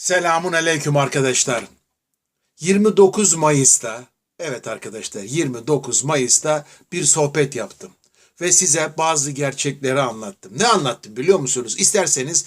Selamun aleyküm arkadaşlar. 29 Mayıs'ta, evet arkadaşlar 29 Mayıs'ta bir sohbet yaptım. Ve size bazı gerçekleri anlattım. Ne anlattım biliyor musunuz? İsterseniz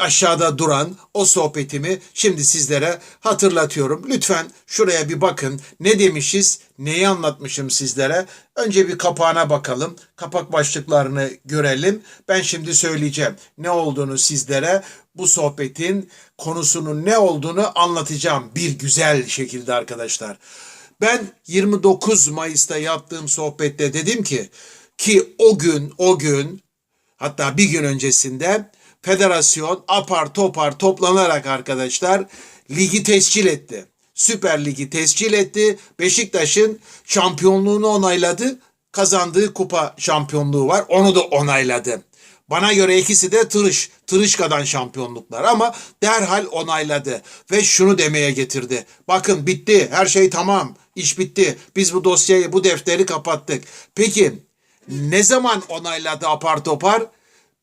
aşağıda duran o sohbetimi şimdi sizlere hatırlatıyorum. Lütfen şuraya bir bakın. Ne demişiz? Neyi anlatmışım sizlere? Önce bir kapağına bakalım. Kapak başlıklarını görelim. Ben şimdi söyleyeceğim. Ne olduğunu sizlere bu sohbetin konusunun ne olduğunu anlatacağım bir güzel şekilde arkadaşlar. Ben 29 Mayıs'ta yaptığım sohbette dedim ki ki o gün o gün hatta bir gün öncesinde federasyon apar topar toplanarak arkadaşlar ligi tescil etti. Süper Ligi tescil etti. Beşiktaş'ın şampiyonluğunu onayladı. Kazandığı kupa şampiyonluğu var. Onu da onayladı. Bana göre ikisi de tırış, tırışkadan şampiyonluklar ama derhal onayladı ve şunu demeye getirdi. Bakın bitti, her şey tamam, iş bitti. Biz bu dosyayı, bu defteri kapattık. Peki ne zaman onayladı apar topar?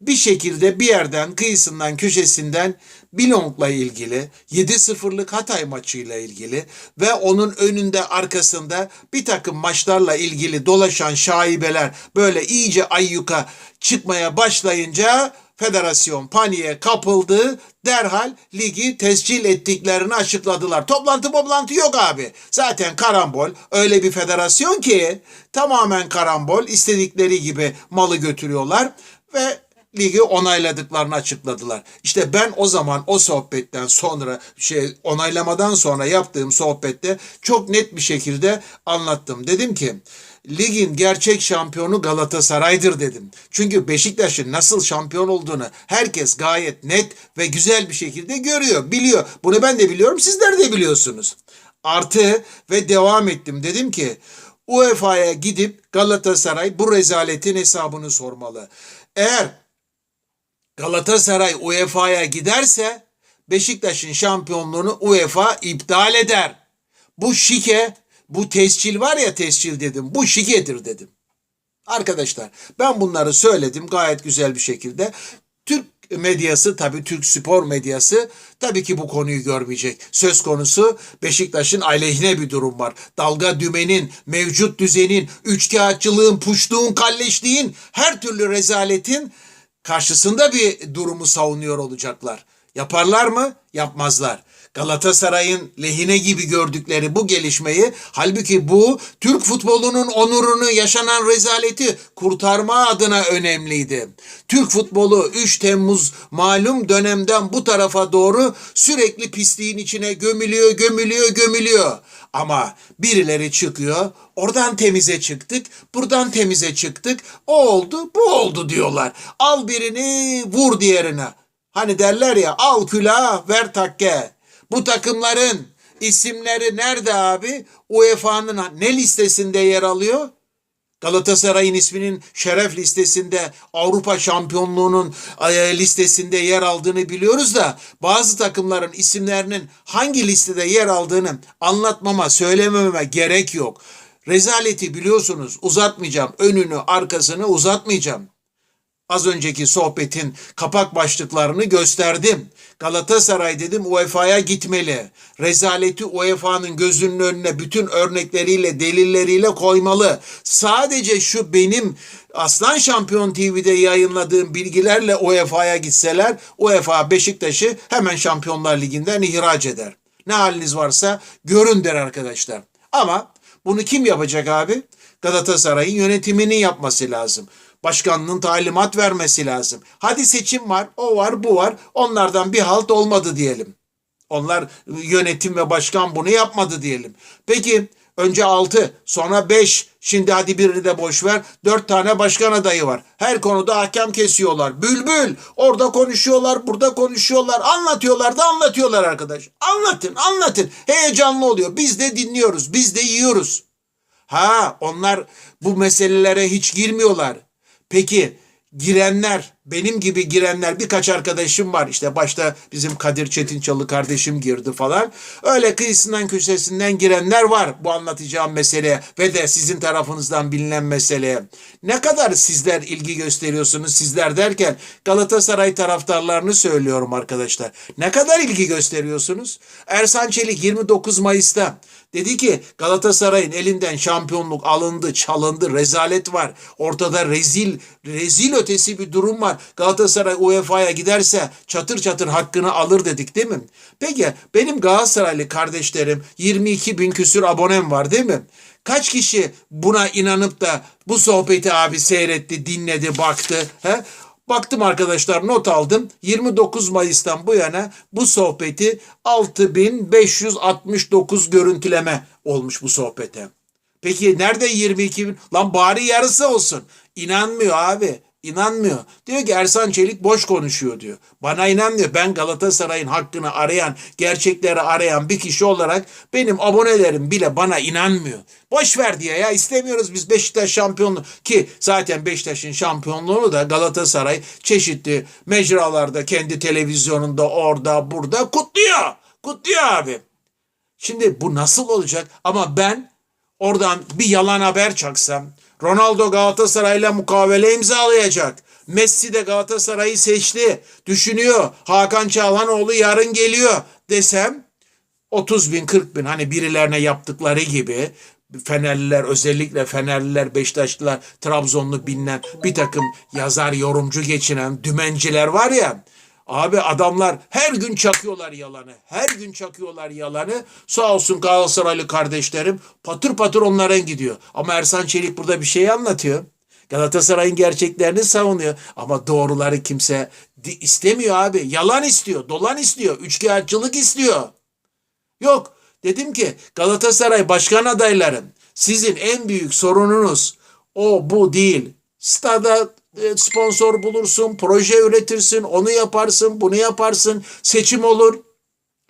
Bir şekilde bir yerden kıyısından köşesinden Bilong'la ilgili 7-0'lık Hatay maçıyla ilgili ve onun önünde arkasında bir takım maçlarla ilgili dolaşan şaibeler böyle iyice ayyuka çıkmaya başlayınca federasyon paniğe kapıldı. Derhal ligi tescil ettiklerini açıkladılar. Toplantı toplantı yok abi. Zaten karambol öyle bir federasyon ki tamamen karambol istedikleri gibi malı götürüyorlar ve ligi onayladıklarını açıkladılar. İşte ben o zaman o sohbetten sonra şey onaylamadan sonra yaptığım sohbette çok net bir şekilde anlattım. Dedim ki ligin gerçek şampiyonu Galatasaray'dır dedim. Çünkü Beşiktaş'ın nasıl şampiyon olduğunu herkes gayet net ve güzel bir şekilde görüyor, biliyor. Bunu ben de biliyorum, sizler de biliyorsunuz. Artı ve devam ettim. Dedim ki UEFA'ya gidip Galatasaray bu rezaletin hesabını sormalı. Eğer Galatasaray UEFA'ya giderse Beşiktaş'ın şampiyonluğunu UEFA iptal eder. Bu şike, bu tescil var ya tescil dedim. Bu şikedir dedim. Arkadaşlar ben bunları söyledim gayet güzel bir şekilde. Türk medyası tabii Türk spor medyası tabii ki bu konuyu görmeyecek. Söz konusu Beşiktaş'ın aleyhine bir durum var. Dalga dümenin, mevcut düzenin, üçkağıtçılığın, puştuğun, kalleşliğin, her türlü rezaletin karşısında bir durumu savunuyor olacaklar. Yaparlar mı? Yapmazlar. Galatasaray'ın lehine gibi gördükleri bu gelişmeyi halbuki bu Türk futbolunun onurunu yaşanan rezaleti kurtarma adına önemliydi. Türk futbolu 3 Temmuz malum dönemden bu tarafa doğru sürekli pisliğin içine gömülüyor, gömülüyor, gömülüyor. Ama birileri çıkıyor, oradan temize çıktık, buradan temize çıktık, o oldu, bu oldu diyorlar. Al birini, vur diğerine. Hani derler ya al külah ver takke. Bu takımların isimleri nerede abi? UEFA'nın ne listesinde yer alıyor? Galatasaray'ın isminin şeref listesinde Avrupa şampiyonluğunun e, listesinde yer aldığını biliyoruz da bazı takımların isimlerinin hangi listede yer aldığını anlatmama, söylememe gerek yok. Rezaleti biliyorsunuz uzatmayacağım. Önünü arkasını uzatmayacağım. Az önceki sohbetin kapak başlıklarını gösterdim. Galatasaray dedim UEFA'ya gitmeli. Rezaleti UEFA'nın gözünün önüne bütün örnekleriyle, delilleriyle koymalı. Sadece şu benim Aslan Şampiyon TV'de yayınladığım bilgilerle UEFA'ya gitseler UEFA Beşiktaş'ı hemen Şampiyonlar Ligi'nden ihraç eder. Ne haliniz varsa görün der arkadaşlar. Ama bunu kim yapacak abi? Galatasaray'ın yönetiminin yapması lazım başkanının talimat vermesi lazım. Hadi seçim var, o var, bu var. Onlardan bir halt olmadı diyelim. Onlar yönetim ve başkan bunu yapmadı diyelim. Peki önce 6, sonra 5, şimdi hadi birini de boş ver. 4 tane başkan adayı var. Her konuda hakem kesiyorlar. Bülbül orada konuşuyorlar, burada konuşuyorlar. Anlatıyorlar da anlatıyorlar arkadaş. Anlatın, anlatın. Heyecanlı oluyor. Biz de dinliyoruz, biz de yiyoruz. Ha onlar bu meselelere hiç girmiyorlar. Peki girenler benim gibi girenler birkaç arkadaşım var. İşte başta bizim Kadir Çetinçalı kardeşim girdi falan. Öyle kıyısından köşesinden girenler var bu anlatacağım meseleye ve de sizin tarafınızdan bilinen meseleye. Ne kadar sizler ilgi gösteriyorsunuz sizler derken Galatasaray taraftarlarını söylüyorum arkadaşlar. Ne kadar ilgi gösteriyorsunuz? Ersan Çelik 29 Mayıs'ta Dedi ki Galatasaray'ın elinden şampiyonluk alındı, çalındı, rezalet var. Ortada rezil, rezil ötesi bir durum var. Galatasaray UEFA'ya giderse çatır çatır hakkını alır dedik değil mi? Peki benim Galatasaraylı kardeşlerim 22 bin küsür abonem var değil mi? Kaç kişi buna inanıp da bu sohbeti abi seyretti, dinledi, baktı? He? Baktım arkadaşlar not aldım. 29 Mayıs'tan bu yana bu sohbeti 6569 görüntüleme olmuş bu sohbete. Peki nerede 22 bin? Lan bari yarısı olsun. İnanmıyor abi. İnanmıyor. Diyor ki Ersan Çelik boş konuşuyor diyor. Bana inanmıyor. Ben Galatasaray'ın hakkını arayan, gerçekleri arayan bir kişi olarak benim abonelerim bile bana inanmıyor. Boş ver diye ya istemiyoruz biz Beşiktaş şampiyonluğu ki zaten Beşiktaş'ın şampiyonluğunu da Galatasaray çeşitli mecralarda kendi televizyonunda orada burada kutluyor. Kutluyor abi. Şimdi bu nasıl olacak? Ama ben oradan bir yalan haber çaksam, Ronaldo Galatasaray'la mukavele imzalayacak. Messi de Galatasaray'ı seçti. Düşünüyor. Hakan Çalhanoğlu yarın geliyor desem 30 bin 40 bin hani birilerine yaptıkları gibi Fenerliler özellikle Fenerliler, Beşiktaşlılar, Trabzonlu bilinen bir takım yazar, yorumcu geçinen dümenciler var ya Abi adamlar her gün çakıyorlar yalanı. Her gün çakıyorlar yalanı. Sağ olsun Galatasaraylı kardeşlerim patır patır onlara gidiyor. Ama Ersan Çelik burada bir şey anlatıyor. Galatasaray'ın gerçeklerini savunuyor. Ama doğruları kimse istemiyor abi. Yalan istiyor, dolan istiyor, üçkağıtçılık istiyor. Yok. Dedim ki Galatasaray başkan adaylarım sizin en büyük sorununuz o bu değil. Stada sponsor bulursun, proje üretirsin, onu yaparsın, bunu yaparsın, seçim olur,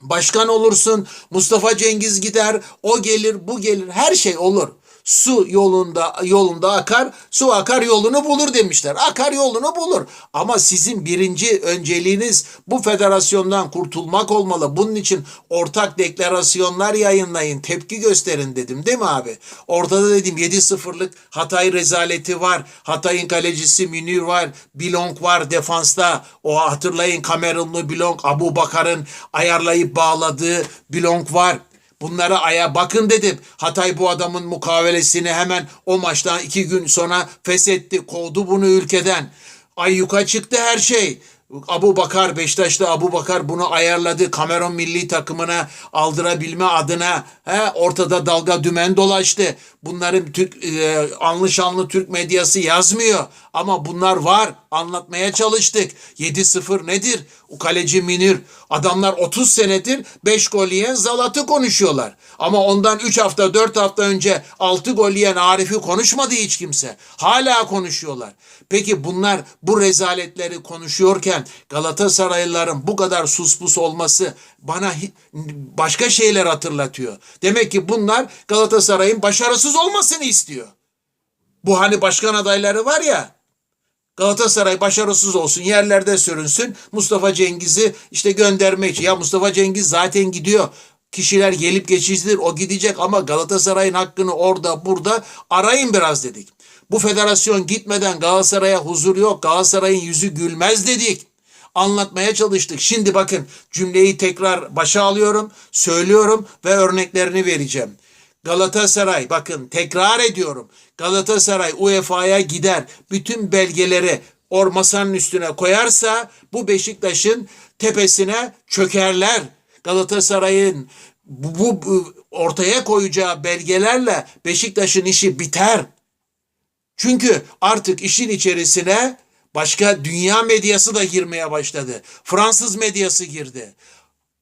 başkan olursun, Mustafa Cengiz gider, o gelir, bu gelir, her şey olur. Su yolunda yolunda akar, su akar yolunu bulur demişler. Akar yolunu bulur. Ama sizin birinci önceliğiniz bu federasyondan kurtulmak olmalı. Bunun için ortak deklarasyonlar yayınlayın, tepki gösterin dedim değil mi abi? Ortada dedim 7-0'lık Hatay rezaleti var. Hatay'ın kalecisi Münir var. Bilong var defansta. O hatırlayın Kamerunlu Bilong, Abu Bakar'ın ayarlayıp bağladığı Bilong var. Bunlara aya bakın dedim. Hatay bu adamın mukavelesini hemen o maçtan iki gün sonra feshetti. Kovdu bunu ülkeden. Ay yuka çıktı her şey. Abu Bakar, Beşiktaş'ta Abu Bakar bunu ayarladı. Kamerun milli takımına aldırabilme adına he, ortada dalga dümen dolaştı. Bunların Türk e, anlı şanlı Türk medyası yazmıyor. Ama bunlar var. Anlatmaya çalıştık. 7-0 nedir? O kaleci Minir. Adamlar 30 senedir 5 gol yiyen Zalat'ı konuşuyorlar. Ama ondan 3 hafta 4 hafta önce 6 gol yiyen Arif'i konuşmadı hiç kimse. Hala konuşuyorlar. Peki bunlar bu rezaletleri konuşuyorken Galatasaraylıların bu kadar suspus olması bana başka şeyler hatırlatıyor. Demek ki bunlar Galatasaray'ın başarısız olmasını istiyor. Bu hani başkan adayları var ya Galatasaray başarısız olsun, yerlerde sürünsün. Mustafa Cengiz'i işte göndermek için. Ya Mustafa Cengiz zaten gidiyor. Kişiler gelip geçicidir, o gidecek ama Galatasaray'ın hakkını orada burada arayın biraz dedik. Bu federasyon gitmeden Galatasaray'a huzur yok, Galatasaray'ın yüzü gülmez dedik. Anlatmaya çalıştık. Şimdi bakın cümleyi tekrar başa alıyorum, söylüyorum ve örneklerini vereceğim. Galatasaray bakın tekrar ediyorum. Galatasaray UEFA'ya gider. Bütün belgeleri or masanın üstüne koyarsa bu Beşiktaş'ın tepesine çökerler. Galatasaray'ın bu, bu ortaya koyacağı belgelerle Beşiktaş'ın işi biter. Çünkü artık işin içerisine başka dünya medyası da girmeye başladı. Fransız medyası girdi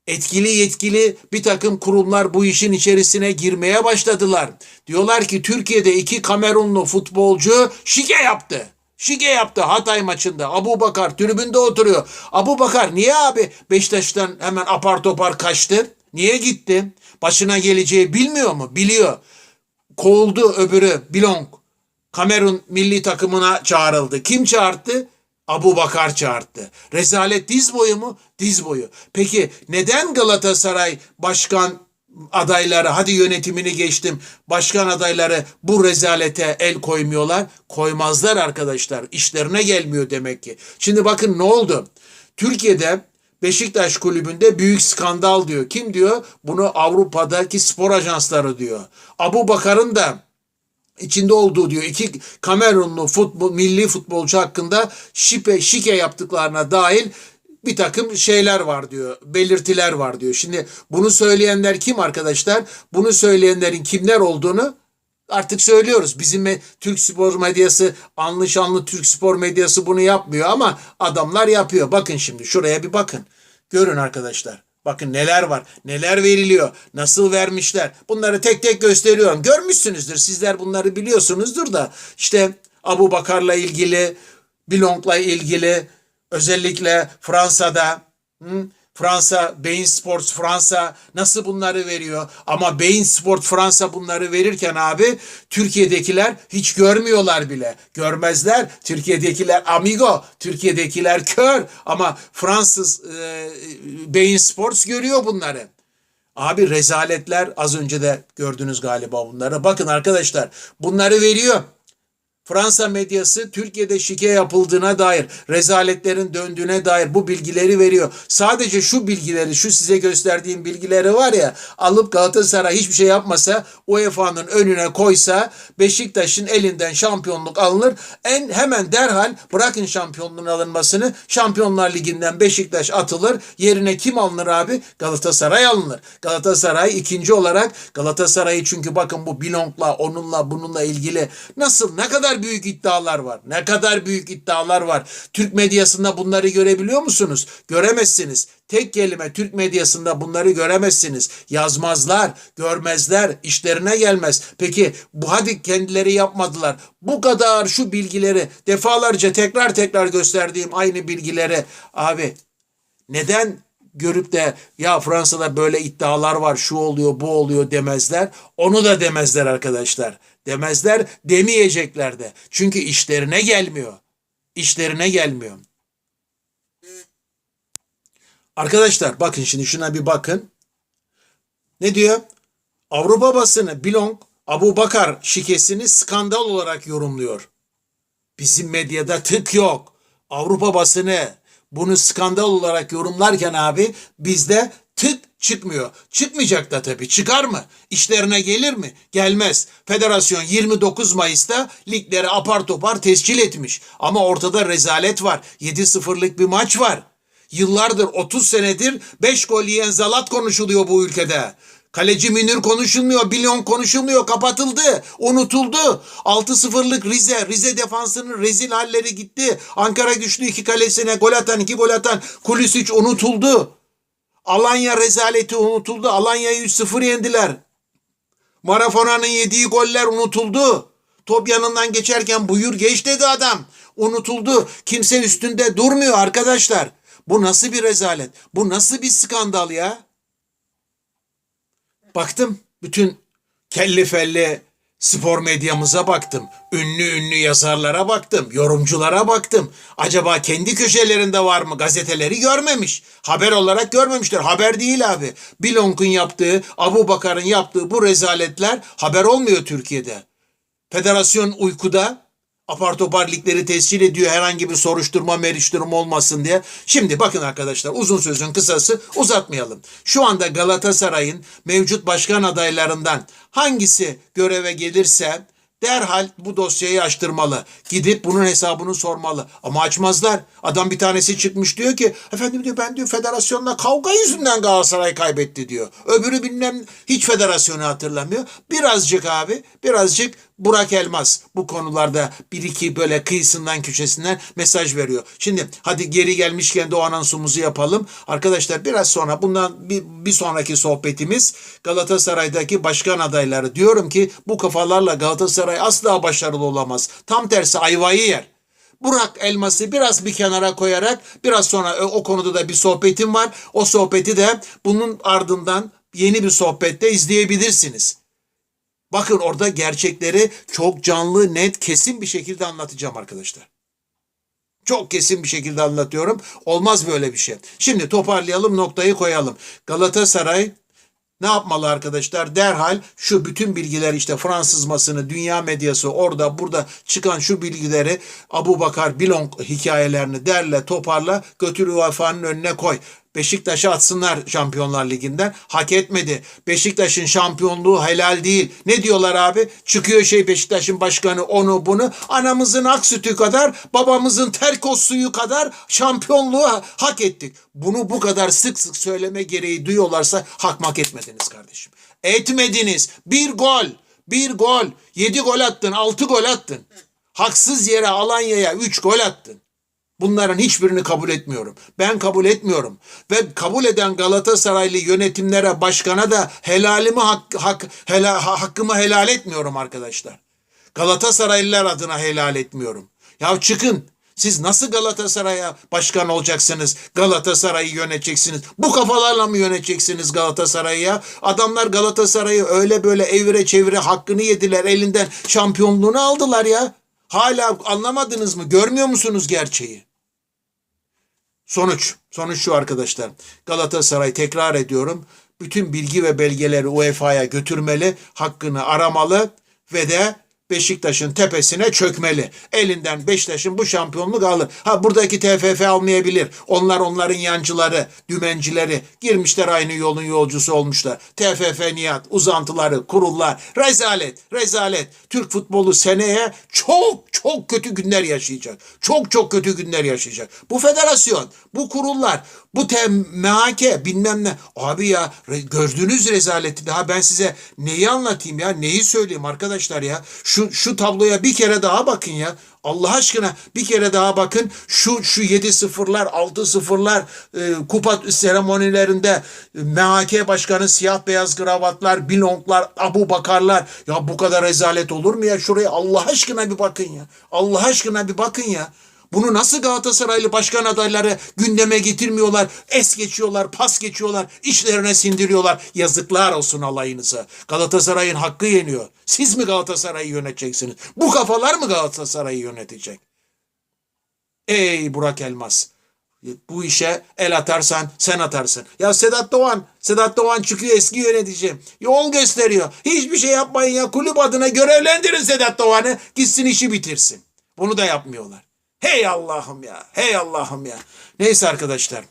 etkili yetkili bir takım kurumlar bu işin içerisine girmeye başladılar. Diyorlar ki Türkiye'de iki Kamerunlu futbolcu şike yaptı. Şike yaptı Hatay maçında. Abu Bakar tribünde oturuyor. Abu Bakar niye abi Beşiktaş'tan hemen apar topar kaçtı? Niye gitti? Başına geleceği bilmiyor mu? Biliyor. Kovuldu öbürü Bilong. Kamerun milli takımına çağrıldı. Kim çağırdı? Abu Bakar çağırdı. Rezalet diz boyu mu? Diz boyu. Peki neden Galatasaray başkan adayları hadi yönetimini geçtim başkan adayları bu rezalete el koymuyorlar? Koymazlar arkadaşlar. İşlerine gelmiyor demek ki. Şimdi bakın ne oldu? Türkiye'de Beşiktaş kulübünde büyük skandal diyor. Kim diyor? Bunu Avrupa'daki spor ajansları diyor. Abu Bakar'ın da içinde olduğu diyor iki Kamerunlu futbol milli futbolcu hakkında şipe şike yaptıklarına dahil bir takım şeyler var diyor. Belirtiler var diyor. Şimdi bunu söyleyenler kim arkadaşlar? Bunu söyleyenlerin kimler olduğunu artık söylüyoruz. Bizim Türk spor medyası anlı şanlı Türk spor medyası bunu yapmıyor ama adamlar yapıyor. Bakın şimdi şuraya bir bakın. Görün arkadaşlar. Bakın neler var, neler veriliyor, nasıl vermişler. Bunları tek tek gösteriyorum. Görmüşsünüzdür, sizler bunları biliyorsunuzdur da. İşte Abu Bakar'la ilgili, Bilong'la ilgili, özellikle Fransa'da? Fransa, Bein Sports Fransa nasıl bunları veriyor? Ama Bein Sport Fransa bunları verirken abi Türkiye'dekiler hiç görmüyorlar bile. Görmezler. Türkiye'dekiler amigo, Türkiye'dekiler kör ama Fransız e, Bein Sports görüyor bunları. Abi rezaletler az önce de gördünüz galiba bunları. Bakın arkadaşlar bunları veriyor. Fransa medyası Türkiye'de şike yapıldığına dair, rezaletlerin döndüğüne dair bu bilgileri veriyor. Sadece şu bilgileri, şu size gösterdiğim bilgileri var ya, alıp Galatasaray hiçbir şey yapmasa, UEFA'nın önüne koysa, Beşiktaş'ın elinden şampiyonluk alınır. En hemen derhal bırakın şampiyonluğun alınmasını, Şampiyonlar Ligi'nden Beşiktaş atılır. Yerine kim alınır abi? Galatasaray alınır. Galatasaray ikinci olarak Galatasaray'ı çünkü bakın bu Bilong'la, onunla, bununla ilgili nasıl, ne kadar büyük iddialar var. Ne kadar büyük iddialar var. Türk medyasında bunları görebiliyor musunuz? Göremezsiniz. Tek kelime Türk medyasında bunları göremezsiniz. Yazmazlar, görmezler, işlerine gelmez. Peki bu hadi kendileri yapmadılar. Bu kadar şu bilgileri defalarca tekrar tekrar gösterdiğim aynı bilgileri abi neden görüp de ya Fransa'da böyle iddialar var şu oluyor bu oluyor demezler. Onu da demezler arkadaşlar. Demezler demeyecekler de. Çünkü işlerine gelmiyor. İşlerine gelmiyor. Arkadaşlar bakın şimdi şuna bir bakın. Ne diyor? Avrupa basını Bilong Abu Bakar şikesini skandal olarak yorumluyor. Bizim medyada tık yok. Avrupa basını bunu skandal olarak yorumlarken abi bizde tık çıkmıyor. Çıkmayacak da tabii. Çıkar mı? İşlerine gelir mi? Gelmez. Federasyon 29 Mayıs'ta ligleri apar topar tescil etmiş. Ama ortada rezalet var. 7-0'lık bir maç var. Yıllardır 30 senedir 5 gol yiyen Zalat konuşuluyor bu ülkede. Kaleci Münir konuşulmuyor, Bilyon konuşulmuyor, kapatıldı, unutuldu. 6-0'lık Rize, Rize defansının rezil halleri gitti. Ankara güçlü iki kalesine gol atan, iki gol atan Kulisic unutuldu. Alanya rezaleti unutuldu. Alanya'yı 3-0 yendiler. Marafona'nın yediği goller unutuldu. Top yanından geçerken buyur geç dedi adam. Unutuldu. Kimse üstünde durmuyor arkadaşlar. Bu nasıl bir rezalet? Bu nasıl bir skandal ya? Baktım bütün kelli felli spor medyamıza baktım. Ünlü ünlü yazarlara baktım. Yorumculara baktım. Acaba kendi köşelerinde var mı? Gazeteleri görmemiş. Haber olarak görmemişler. Haber değil abi. Bilonk'un yaptığı, Abu Bakar'ın yaptığı bu rezaletler haber olmuyor Türkiye'de. Federasyon uykuda apar topar ligleri tescil ediyor herhangi bir soruşturma merişturma olmasın diye. Şimdi bakın arkadaşlar uzun sözün kısası uzatmayalım. Şu anda Galatasaray'ın mevcut başkan adaylarından hangisi göreve gelirse derhal bu dosyayı açtırmalı. Gidip bunun hesabını sormalı. Ama açmazlar. Adam bir tanesi çıkmış diyor ki efendim diyor ben diyor federasyonla kavga yüzünden Galatasaray kaybetti diyor. Öbürü bilmem hiç federasyonu hatırlamıyor. Birazcık abi birazcık Burak Elmas bu konularda bir iki böyle kıyısından köşesinden mesaj veriyor. Şimdi hadi geri gelmişken de o anonsumuzu yapalım. Arkadaşlar biraz sonra bundan bir, bir sonraki sohbetimiz Galatasaray'daki başkan adayları. Diyorum ki bu kafalarla Galatasaray asla başarılı olamaz. Tam tersi ayvayı yer. Burak Elmas'ı biraz bir kenara koyarak biraz sonra o konuda da bir sohbetim var. O sohbeti de bunun ardından yeni bir sohbette izleyebilirsiniz. Bakın orada gerçekleri çok canlı, net, kesin bir şekilde anlatacağım arkadaşlar. Çok kesin bir şekilde anlatıyorum. Olmaz böyle bir şey. Şimdi toparlayalım noktayı koyalım. Galatasaray ne yapmalı arkadaşlar? Derhal şu bütün bilgiler işte Fransız basını, dünya medyası orada burada çıkan şu bilgileri Abu Bakar Bilong hikayelerini derle toparla götür UEFA'nın önüne koy. Beşiktaş'ı atsınlar Şampiyonlar Ligi'nden. Hak etmedi. Beşiktaş'ın şampiyonluğu helal değil. Ne diyorlar abi? Çıkıyor şey Beşiktaş'ın başkanı onu bunu. Anamızın ak sütü kadar, babamızın terkos suyu kadar şampiyonluğu hak ettik. Bunu bu kadar sık sık söyleme gereği duyuyorlarsa hak mak etmediniz kardeşim. Etmediniz. Bir gol, bir gol. Yedi gol attın, altı gol attın. Haksız yere Alanya'ya üç gol attın. Bunların hiçbirini kabul etmiyorum. Ben kabul etmiyorum. Ve kabul eden Galatasaraylı yönetimlere, başkana da helalimi hak, hak, hela, ha- hakkımı helal etmiyorum arkadaşlar. Galatasaraylılar adına helal etmiyorum. Ya çıkın. Siz nasıl Galatasaray'a başkan olacaksınız? Galatasaray'ı yöneteceksiniz. Bu kafalarla mı yöneteceksiniz Galatasaray'ı ya? Adamlar Galatasaray'ı öyle böyle evire çevire hakkını yediler. Elinden şampiyonluğunu aldılar ya. Hala anlamadınız mı? Görmüyor musunuz gerçeği? Sonuç. Sonuç şu arkadaşlar. Galatasaray tekrar ediyorum. Bütün bilgi ve belgeleri UEFA'ya götürmeli. Hakkını aramalı ve de Beşiktaş'ın tepesine çökmeli. Elinden Beşiktaş'ın bu şampiyonluk alır. Ha buradaki TFF almayabilir. Onlar onların yancıları, dümencileri girmişler aynı yolun yolcusu olmuşlar. TFF niyat, uzantıları, kurullar. Rezalet, rezalet. Türk futbolu seneye çok çok kötü günler yaşayacak. Çok çok kötü günler yaşayacak. Bu federasyon, bu kurullar, bu MHK bilmem ne. Abi ya gördüğünüz rezaleti daha ben size neyi anlatayım ya? Neyi söyleyeyim arkadaşlar ya? Şu şu tabloya bir kere daha bakın ya. Allah aşkına bir kere daha bakın. Şu şu 7 sıfırlar, 6 sıfırlar e, kupa seremonilerinde e, MHK başkanı siyah beyaz kravatlar, bilonglar, Abu Bakarlar. Ya bu kadar rezalet olur mu ya? Şuraya Allah aşkına bir bakın ya. Allah aşkına bir bakın ya. Bunu nasıl Galatasaraylı başkan adayları gündeme getirmiyorlar, es geçiyorlar, pas geçiyorlar, işlerine sindiriyorlar. Yazıklar olsun alayınıza. Galatasaray'ın hakkı yeniyor. Siz mi Galatasaray'ı yöneteceksiniz? Bu kafalar mı Galatasaray'ı yönetecek? Ey Burak Elmas. Bu işe el atarsan sen atarsın. Ya Sedat Doğan, Sedat Doğan çıkıyor eski yönetici. Yol gösteriyor. Hiçbir şey yapmayın ya. Kulüp adına görevlendirin Sedat Doğan'ı. Gitsin işi bitirsin. Bunu da yapmıyorlar. Hey Allah'ım ya. Hey Allah'ım ya. Neyse arkadaşlar.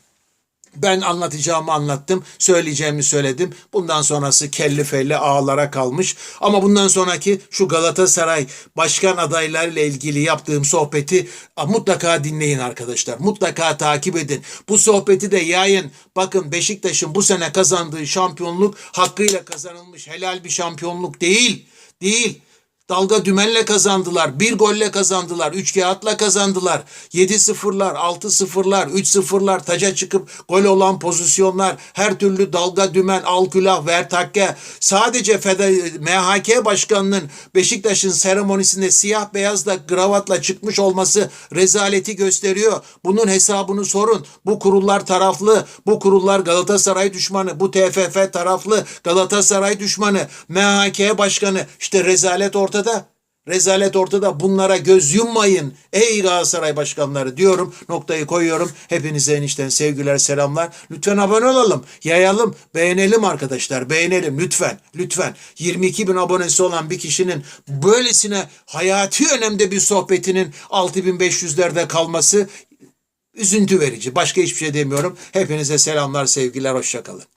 Ben anlatacağımı anlattım, söyleyeceğimi söyledim. Bundan sonrası kelli felli ağlara kalmış. Ama bundan sonraki şu Galatasaray başkan adaylarıyla ilgili yaptığım sohbeti mutlaka dinleyin arkadaşlar. Mutlaka takip edin. Bu sohbeti de yayın. Bakın Beşiktaş'ın bu sene kazandığı şampiyonluk hakkıyla kazanılmış helal bir şampiyonluk değil. Değil. Dalga dümenle kazandılar. Bir golle kazandılar. Üç kağıtla kazandılar. Yedi sıfırlar, altı sıfırlar, üç sıfırlar, taca çıkıp gol olan pozisyonlar, her türlü dalga dümen, al külah, ver takke. Sadece Fede, MHK başkanının Beşiktaş'ın seremonisinde siyah beyazla kravatla çıkmış olması rezaleti gösteriyor. Bunun hesabını sorun. Bu kurullar taraflı. Bu kurullar Galatasaray düşmanı. Bu TFF taraflı. Galatasaray düşmanı. MHK başkanı. İşte rezalet ortada. Rezalet ortada. Bunlara göz yummayın. Ey Galatasaray başkanları diyorum. Noktayı koyuyorum. Hepinize enişten sevgiler, selamlar. Lütfen abone olalım. Yayalım. Beğenelim arkadaşlar. Beğenelim. Lütfen. Lütfen. 22 bin abonesi olan bir kişinin böylesine hayati önemde bir sohbetinin 6500'lerde kalması üzüntü verici. Başka hiçbir şey demiyorum. Hepinize selamlar, sevgiler, hoşçakalın.